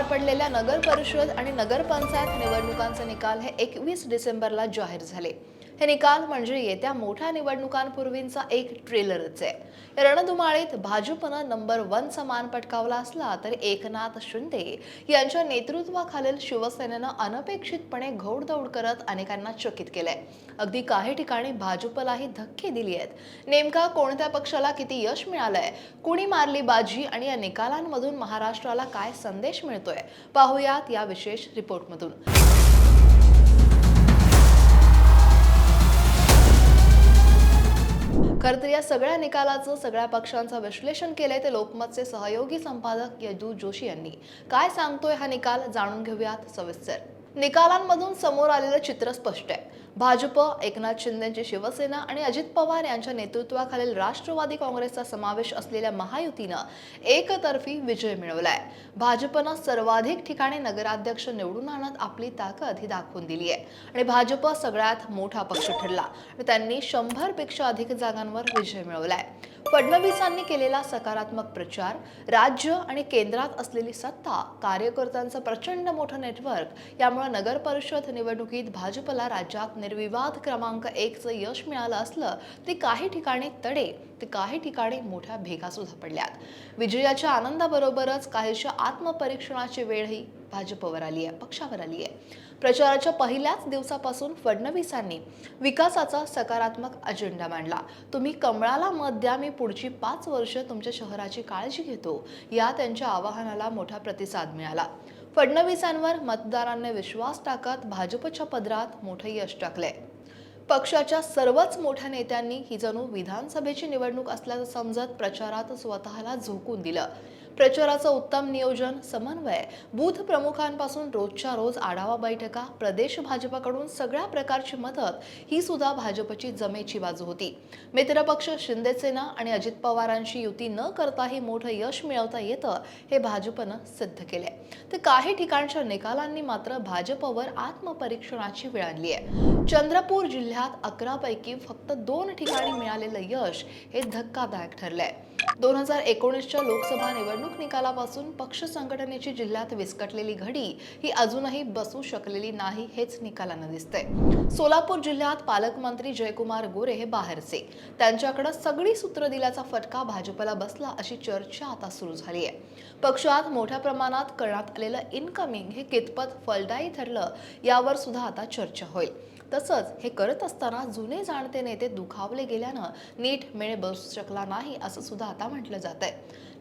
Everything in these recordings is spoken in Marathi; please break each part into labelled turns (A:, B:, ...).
A: पार पडलेल्या नगर परिषद आणि नगरपंचायत निवडणुकांचे निकाल हे एकवीस डिसेंबरला जाहीर झाले. हे निकाल म्हणजे येत्या मोठ्या निवडणुकांपूर्वींचा एक ट्रेलरच आहे. रणधुमाळीत भाजपनं नंबर वनचा मान पटकावला असला तरी एकनाथ शिंदे यांच्या नेतृत्वाखालील शिवसेनेनं अनपेक्षितपणे घोडदौड करत अनेकांना चकित केलंय. अगदी काही ठिकाणी भाजपलाही धक्के दिली आहेत. नेमका कोणत्या पक्षाला किती यश मिळालंय? कुणी मारली बाजी? आणि या निकालांमधून महाराष्ट्राला काय संदेश मिळतोय? पाहुयात या विशेष रिपोर्टमधून. खरं तर या सगळ्या निकालाचं सगळ्या पक्षांचं विश्लेषण केलंय ते लोकमतचे सहयोगी संपादक यदू जोशी यांनी. काय सांगतोय हा निकाल जाणून घेऊयात सविस्तर. निकालांमधून समोर आलेलं चित्र स्पष्ट आहे. भाजप एकनाथ शिंदेची शिवसेना आणि अजित पवार यांच्या नेतृत्वाखालील राष्ट्रवादी काँग्रेसचा समावेश असलेल्या महायुतीनं एकतर्फी विजय मिळवलाय. भाजपनं सर्वाधिक ठिकाणी नगराध्यक्ष निवडून आणत आपली ताकद ही दाखवून दिली आहे. आणि भाजप सगळ्यात मोठा पक्ष ठरला. त्यांनी शंभरपेक्षा अधिक जागांवर विजय मिळवलाय. फडणवीसांनी केलेला सकारात्मक प्रचार राज्य आणि केंद्रात असलेली सत्ता कार्यकर्त्यांचं प्रचंड मोठं नेटवर्क यामुळे नगर परिषद निवडणुकीत भाजपला राज्यात निर्विवाद क्रमांक एकचं यश मिळालं असलं ते काही ठिकाणी तडे ते काही ठिकाणी मोठ्या भेगा सुद्धा पडल्यात. विजयाच्या आनंदाबरोबरच काहीशा आत्मपरीक्षणाची वेळही भाजपवर आली आहे पक्षावर आली आहे प्रचाराच्या पहिल्याच दिवसापासून फडणवीसांनी विकासाचा सकारात्मक अजेंडा मांडला. तुम्ही कमळाला मत द्या मी पुढची पाच वर्ष तुमच्या शहराची काळजी घेतो. या त्यांच्या आवाहनाला मोठा प्रतिसाद मिळाला. फडणवीसांवर मतदारांनी विश्वास टाकत भाजपच्या पदरात मोठं यश टाकलंय. पक्षाच्या सर्वच मोठ्या नेत्यांनी ही जणू विधानसभेची निवडणूक असल्याचं समजत प्रचारात स्वतःला झोकून दिलं. प्रचाराचं उत्तम नियोजन समन्वय. बूथ प्रमुखांपासून रोजच्या रोज आढावा बैठका प्रदेश भाजपाकडून सगळ्या प्रकारची मदत ही सुद्धा भाजपची जमेची बाजू होती. मित्रपक्ष शिंदेसेना आणि अजित पवारांशी युती न करताही मोठं यश मिळवता येतं हे भाजपनं सिद्ध केलंय. तर काही ठिकाणच्या निकालांनी मात्र भाजपवर आत्मपरीक्षणाची वेळ आणली आहे चंद्रपूर जिल्ह्यात अकरापैकी फक्त दोन ठिकाणी मिळालेलं यश हे धक्कादायक ठरलंय. दोन हजार एकोणीसच्या लोकसभा निवडणूक निकालापासून पक्ष संघटनेची जिल्ह्यात विस्कटलेली घडी ही अजूनही बसू शकलेली नाही हेच निकालानं दिसतंय. सोलापूर जिल्ह्यात पालकमंत्री जयकुमार गोरे हे बाहेरचे. त्यांच्याकडे सगळी सूत्र दिल्याचा फटका भाजपला बसला अशी चर्चा आता सुरू झाली आहे पक्षात मोठ्या प्रमाणात करण्यात आलेलं इनकमिंग हे कितपत फलदायी ठरलं यावर सुद्धा आता चर्चा होईल. तसंच हे करत असताना जुने जाणते नेते दुखावले गेल्यानं नीट मेळ बसू शकला नाही असं सुद्धा आता म्हटलं जात आहे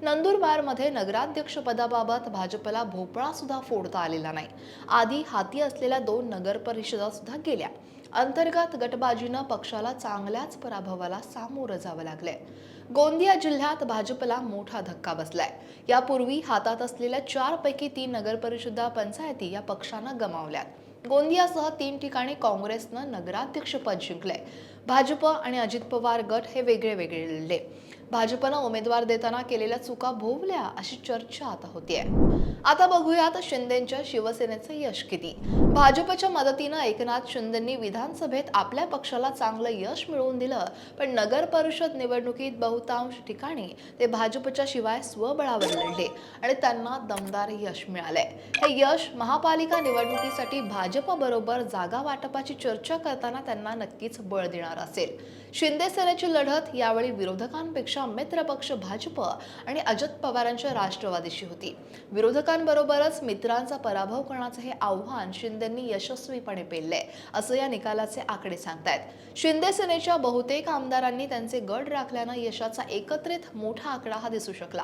A: नंदुरबारमध्ये नगराध्यक्षपदाबाबत भाजपला भोपळा सुद्धा फोडता आलेला नाही. आधी हाती असलेल्या दोन नगर परिषदा सुद्धा गेल्या. अंतर्गत गटबाजीनं पक्षाला चांगल्याच पराभवाला सामोरं जावं लागलंय. गोंदिया जिल्ह्यात भाजपला मोठा धक्का बसलाय. यापूर्वी हातात असलेल्या चारपैकी तीन नगरपरिषदा पंचायती या पक्षानं गमावल्यात. गोंदियासह तीन ठिकाणी काँग्रेसनं नगराध्यक्षपद जिंकलंय. भाजप आणि अजित पवार गट हे वेगळे वेगळे लढले भाजपनं उमेदवार देताना केलेल्या चुका भोवल्या अशी चर्चा आता होतीये. आता बघूयात शिंदेच्या शिवसेनेचं यश किती. भाजपच्या मदतीनं एकनाथ शिंदेंनी विधानसभेत आपल्या पक्षाला चांगलं यश मिळवून दिलं पण नगर परिषद निवडणुकीत बहुतांश ठिकाणी ते भाजपच्या शिवाय स्वबळावर लढले आणि त्यांना दमदार यश मिळालंय. हे यश महापालिका निवडणुकीसाठी भाजप बरोबर जागा वाटपाची चर्चा करताना त्यांना नक्कीच बळ देणार असेल. शिंदे सेनेची लढत यावेळी विरोधकांपेक्षा मित्रपक्ष भाजप आणि अजित पवारांच्या राष्ट्रवादीशी होती. विरोधकांबरोबरच मित्रांचा पराभव करण्याचं हे आव्हान शिंदेंनी यशस्वीपणे पेललंय असं या निकालाचे आकडे सांगतायत. शिंदे सेनेच्या बहुतेक आमदारांनी त्यांचे गड राखल्यानं यशाचा एकत्रित मोठा आकडा हा दिसू शकला.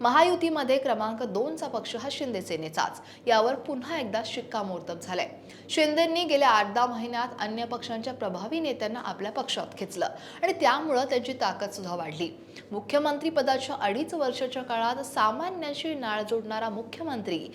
A: महायुतीमध्ये क्रमांक दोनचा पक्ष हा शिंदे सेनेचाच. यावर पुन्हा एकदा शिक्कामोर्तब झालंय. शिंदेंनी गेल्या आठ दहा महिन्यात अन्य पक्षांच्या प्रभावी नेत्यांना आपल्या पक्षात घेतलं आणि त्यामुळं त्यांची ताकदसुद्धा वाढली. मुख्यमंत्री पदाच्या अडीच वर्षाच्या काळात सामान्यांशी नाळ जोडणारा मुख्यमंत्री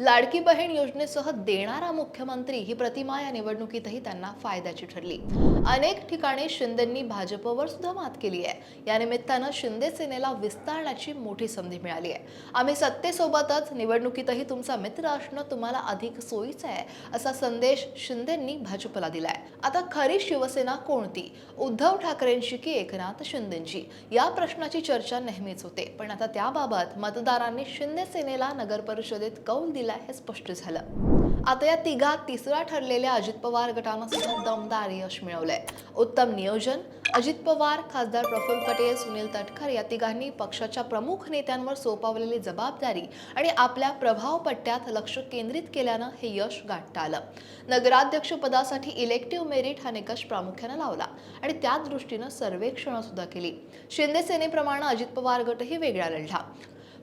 A: लाडकी बहीण योजनेसह देणारा मुख्यमंत्री ही प्रतिमा या निवडणुकीतही त्यांना फायद्याची ठरली. अनेक ठिकाणी शिंदेंनी भाजपवर सुद्धा मात केली आहे. या निमित्तानं शिंदे सेनेला विस्तारण्याची मोठी संधी मिळाली आहे. आम्ही सत्तेसोबतच निवडणुकीतही तुमचा मित्र असणं तुम्हाला अधिक सोयीचं आहे असा संदेश शिंदेंनी भाजपला दिलाय. आता खरी शिवसेना कोणती? उद्धव ठाकरेंची की एकनाथ शिंदेंची या प्रश्नाची चर्चा नेहमीच होते. पण आता त्याबाबत मतदारांनी शिंदे सेनेला नगर परिषदेत कौल केला हे स्पष्ट झालं. आता या तिघात तिसरा ठरलेल्या अजित पवार गटानं सुद्धा दमदार यश मिळवलंय. उत्तम नियोजन अजित पवार खासदार प्रफुल्ल पटेल सुनील तटकर या तिघांनी पक्षाच्या प्रमुख नेत्यांवर सोपवलेली जबाबदारी आणि आपल्या प्रभाव पट्ट्यात लक्ष केंद्रित केल्यानं हे यश गाठता आलं. नगराध्यक्ष पदासाठी इलेक्टिव्ह मेरिट हा निकष प्रामुख्यानं लावला आणि त्या दृष्टीनं सर्वेक्षणं सुद्धा केली. शिंदे सेनेप्रमाणे अजित पवार गटही वेगळा लढला.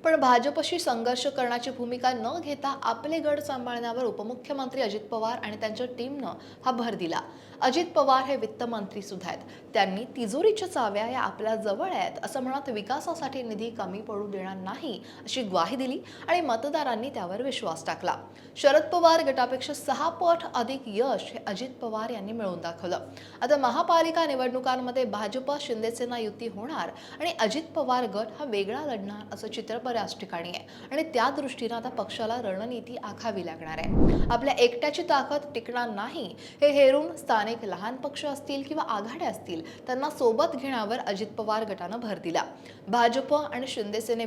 A: पण भाजपशी संघर्ष करण्याची भूमिका न घेता आपले गड सांभाळण्यावर उपमुख्यमंत्री अजित पवार आणि त्यांच्या टीमनं हा भर दिला. अजित पवार हे वित्तमंत्री सुद्धा आहेत. त्यांनी तिजोरीच्या चाव्या या आपल्या जवळ आहेत असं म्हणत विकासासाठी निधी कमी पडू देणार नाही अशी ग्वाही दिली आणि मतदारांनी त्यावर विश्वास टाकला. शरद पवार गटापेक्षा सहा पट अधिक यश हे अजित पवार यांनी मिळवून दाखवलं. आता महापालिका निवडणुकांमध्ये भाजप शिंदेसेना युती होणार आणि अजित पवार गट हा वेगळा लढणार असं चित्र बऱ्याच ठिकाणी आहे. आणि त्या दृष्टीनं आता पक्षाला रणनीती आखावी लागणार आहे. आपल्या एकट्याची ताकद टिकणार नाही. हे हेरून स्थानिक लहान पक्ष असतील किंवा आघाड्या असतील त्यांना सोबत घेण्यावर अजित पवार गटानं भर दिला. भाजप आणि शिंदे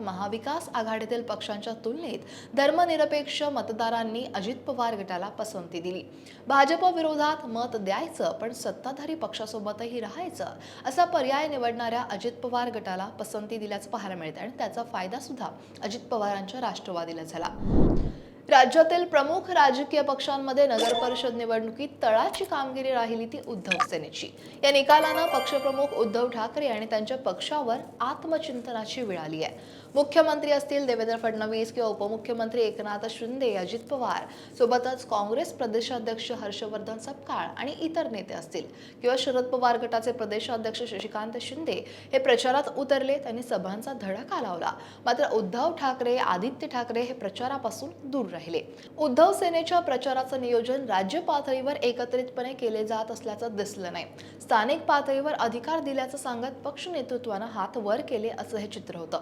A: महाविकास आघाडीतील पक्षांच्या तुलनेत धर्मनिरपेक्ष मतदारांनी अजित पवार गटाला पसंती दिली. भाजप विरोधात मत द्यायचं पण सत्ताधारी पक्षासोबतही राहायचं असा पर्याय निवडणाऱ्या अजित पवार गटाला पसंती दिल्याचं पाहायला मिळतं आणि त्याचा फायदा सुद्धा अजित पवारांच्या राष्ट्रवादीला झाला. राज्यातील प्रमुख राजकीय पक्षांमध्ये नगर परिषद निवडणुकीत तळाची कामगिरी राहिली ती उद्धव सेनेची. या निकालानं पक्षप्रमुख उद्धव ठाकरे आणि त्यांच्या पक्षावर आत्मचिंतनाची वेळ आली आहे. मुख्यमंत्री असतील देवेंद्र फडणवीस किंवा उपमुख्यमंत्री एकनाथ शिंदे अजित पवार. सोबतच काँग्रेस प्रदेशाध्यक्ष हर्षवर्धन सपकाळ आणि इतर नेते असतील. किंवा शरद पवार गटाचे प्रदेशाध्यक्ष शशिकांत शिंदे हे प्रचारात उतरले त्यांनी सभांचा धडाका लावला. मात्र उद्धव ठाकरे आदित्य ठाकरे हे प्रचारापासून दूर राहिले. उद्धव सेनेच्या प्रचाराचं नियोजन राज्य पातळीवर एकत्रितपणे केले जात असल्याचं दिसलं नाही. स्थानिक पातळीवर अधिकार दिल्याचं सांगत पक्ष नेतृत्वानं हात वर केले असं हे चित्र होतं.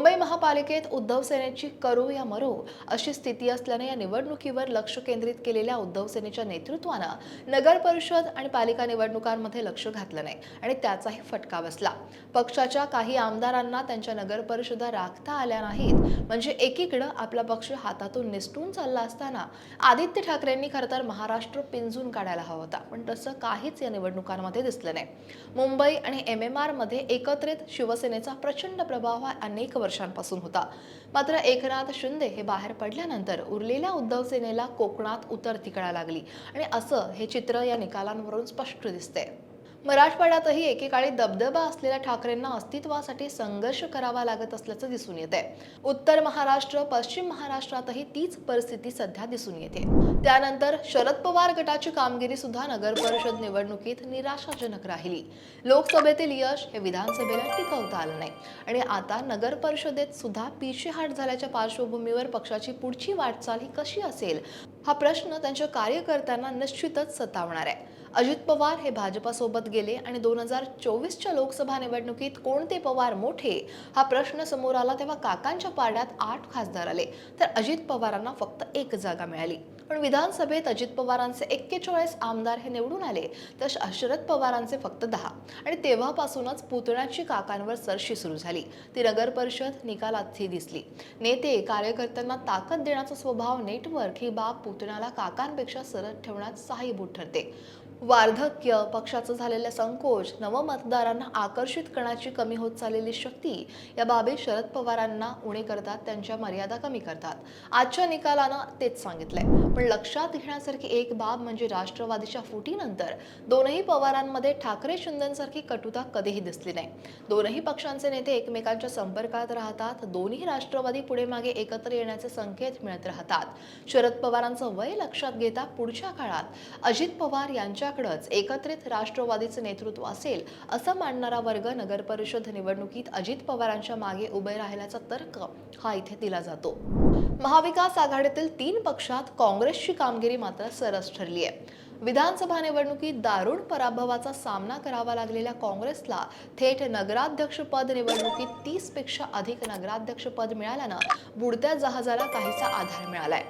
A: मुंबई महापालिकेत उद्धव सेनेची करो या मरो अशी स्थिती असल्याने या निवडणुकीवर लक्ष केंद्रित केलेल्या उद्धव सेनेच्या नेतृत्वानं नगर परिषद आणि पालिका निवडणुकांमध्ये लक्ष घातलं नाही आणि त्याचाही फटका बसला. पक्षाच्या काही आमदारांना त्यांच्या नगर परिषदा राखता आल्या नाहीत. म्हणजे एकीकडं आपला पक्ष हातातून निसटून चालला असताना आदित्य ठाकरेंनी खरं तर महाराष्ट्र पिंजून काढायला हवा होता. पण तसं काहीच या निवडणुकांमध्ये दिसलं नाही. मुंबई आणि एम एम आरमध्ये एकत्रित शिवसेनेचा प्रचंड प्रभाव हा अनेक वर्षांपासून होता. मात्र एकनाथ शिंदे हे बाहेर पडल्यानंतर उरलेल्या उद्धव सेनेला कोकणात उतरती कळा लागली. आणि असं हे चित्र या निकालांवरून स्पष्ट दिसते मराठवाड्यातही एकेकाळी दबदबा असलेल्या ठाकरेंना अस्तित्वासाठी संघर्ष करावा लागत असल्याचं दिसून येत आहे उत्तर महाराष्ट्र पश्चिम महाराष्ट्रातही तीच परिस्थिती सध्या दिसून येते. त्यानंतर शरद पवार गटाची कामगिरी सुद्धा नगर परिषद निवडणुकीत निराशाजनक राहिली. लोकसभेतील यश हे विधानसभेला टिकवता आलं नाही. आणि आता नगर परिषदेत सुद्धा पिछेहाट झाल्याच्या पार्श्वभूमीवर पक्षाची पुढची वाटचाल ही कशी असेल? हा प्रश्न त्यांच्या कार्यकर्त्यांना निश्चितच सतावणार आहे. अजित पवार हे भाजपासोबत गेले आणि दोन हजार चोवीसच्या लोकसभा निवडणुकीत कोणते पवार मोठे हा प्रश्न समोर आला तेव्हा काकांच्या पाड्यात आठ खासदार आले. तर अजित पवारांना फक्त एक जागा मिळाली. पण विधानसभेत अजित पवारांचे एक्केचाळीस आमदार हे निवडून आले तर शरद पवारांचे फक्त दहा. आणि तेव्हापासूनच पुतण्याची काकांवर सरशी सुरू झाली. ती नगर परिषद निकालातही दिसली. नेते कार्यकर्त्यांना ताकद देण्याचा स्वभाव नेटवर्क ही बाब पुतण्याला काकांपेक्षा सरळ ठेवण्यात सहाय्यभूत ठरते. वार्धक्य पक्षाचं झालेलं संकोच नवमतदारांना आकर्षित करण्याची कमी होत चाललेली शक्ती या बाबी शरद पवारांना उणे करतात त्यांच्या मर्यादा कमी करतात. आजच्या निकालानं तेच सांगितलंय. पण लक्षात घेण्यासारखी एक बाब म्हणजे राष्ट्रवादीच्या फुटीनंतर दोनही पवारांमध्ये ठाकरे शिंदेसारखी कटुता कधीही दिसली नाही. दोनही पक्षांचे नेते एकमेकांच्या संपर्कात राहतात दोन्ही राष्ट्रवादी पुढे मागे एकत्र येण्याचे संकेत मिळत राहतात. शरद पवारांचं वय लक्षात घेता पुढच्या काळात अजित पवार यांच्या यांच्याकडंच एकत्रित राष्ट्रवादीचे नेतृत्व असेल असं मानणारा वर्ग नगर परिषद निवडणुकीत अजित पवारांच्या मागे उभे राहिल्याचा तर्क हा इथे दिला जातो. महाविकास आघाडीतील तीन पक्षात काँग्रेसची कामगिरी मात्र सरस ठरली आहे विधानसभा निवडणुकीत दारुण पराभवाचा सामना करावा लागलेल्या काँग्रेसला थेट नगराध्यक्षपद निवडणुकीत तीसपेक्षा अधिक नगराध्यक्षपद मिळाल्यानं बुडत्या जहाजाला काहीसा आधार मिळालाय.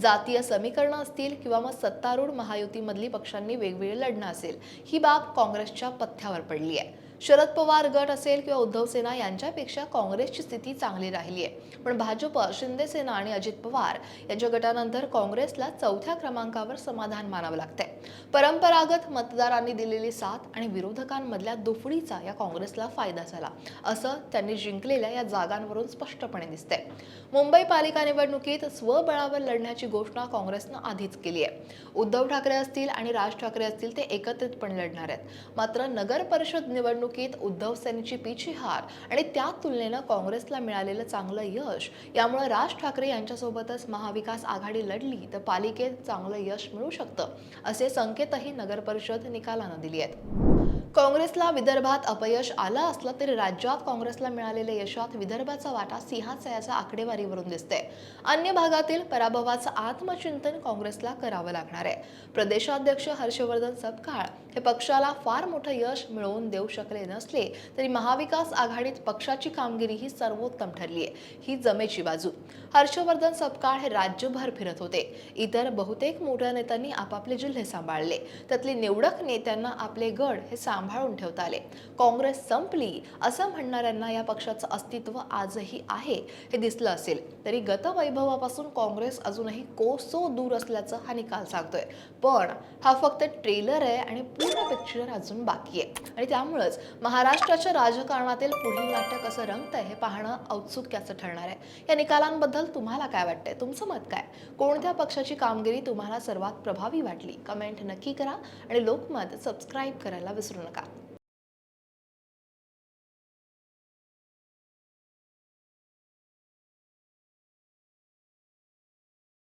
A: जातीय समीकरणं असतील किंवा मग सत्तारूढ महायुतीमधली पक्षांनी वेगवेगळे लढणं असेल ही बाब काँग्रेसच्या पथ्यावर पडली आहे शरद पवार गट असेल किंवा उद्धव सेना यांच्यापेक्षा काँग्रेसची स्थिती चांगली राहिली आहे. पण भाजप शिंदेसेना आणि अजित पवार यांच्या गटानंतर काँग्रेसला चौथ्या क्रमांकावर समाधान मानावं लागतंय. परंपरागत मतदारांनी दिलेली साथ आणि विरोधकांमधल्या दुफडीचा या काँग्रेसला फायदा झाला असं त्यांनी जिंकलेल्या या जागांवरून स्पष्टपणे दिसतंय. मुंबई पालिका निवडणुकीत स्वबळावर लढण्याची घोषणा काँग्रेसनं आधीच केली आहे. उद्धव ठाकरे असतील आणि राज ठाकरे असतील ते एकत्रितपणे लढणार आहेत. मात्र नगर परिषद निवडणुकीत उद्धव सेनेची पिछी हार आणि त्या तुलनेनं काँग्रेसला मिळालेलं चांगलं यश यामुळे राज ठाकरे यांच्यासोबतच महाविकास आघाडी लढली तर पालिकेत चांगलं यश मिळू शकतं असे संकेतही नगर परिषद निकालानं दिली आहेत. काँग्रेसला विदर्भात अपयश आलं असलं तरी राज्यात काँग्रेसला मिळालेल्या यशात विदर्भाचा वाटा सिंहाचा आकडेवारीवरून दिसते अन्य भागातील पराभवाचं आत्मचिंतन काँग्रेसला करावं लागणार आहे. प्रदेशाध्यक्ष हर्षवर्धन सपकाळ हे पक्षाला फार मोठं यश मिळवून देऊ शकले नसले तरी महाविकास आघाडीत पक्षाची कामगिरी ही सर्वोत्तम ठरली आहे. ही जमेची बाजू. हर्षवर्धन सपकाळ हे राज्यभर फिरत होते. इतर बहुतेक मोठ्या नेत्यांनी आपापले जिल्हे सांभाळले. त्यातले निवडक नेत्यांना आपले गड हे सांभाळून ठेवता आले. काँग्रेस संपली असं म्हणणाऱ्यांना या पक्षाचं अस्तित्व आजही आहे हे दिसलं असेल. तरी गतवैभवापासून काँग्रेस अजूनही कोसो दूर असल्याचं हा निकाल सांगतोय. पण हा फक्त ट्रेलर आहे आणि पूर्ण पिक्चर अजून बाकी आहे. आणि त्यामुळंच महाराष्ट्राच्या राजकारणातील पुढील नाट्य कसं रंगतंय हे पाहणं औत्सुक्याचं ठरणार आहे. या निकालांबद्दल तुम्हाला काय वाटतंय? तुमचं मत काय? कोणत्या पक्षाची कामगिरी तुम्हाला सर्वात प्रभावी वाटली? कमेंट नक्की करा आणि लोकमत सबस्क्राईब करायला विसरू नका. பண்ணுங்கள்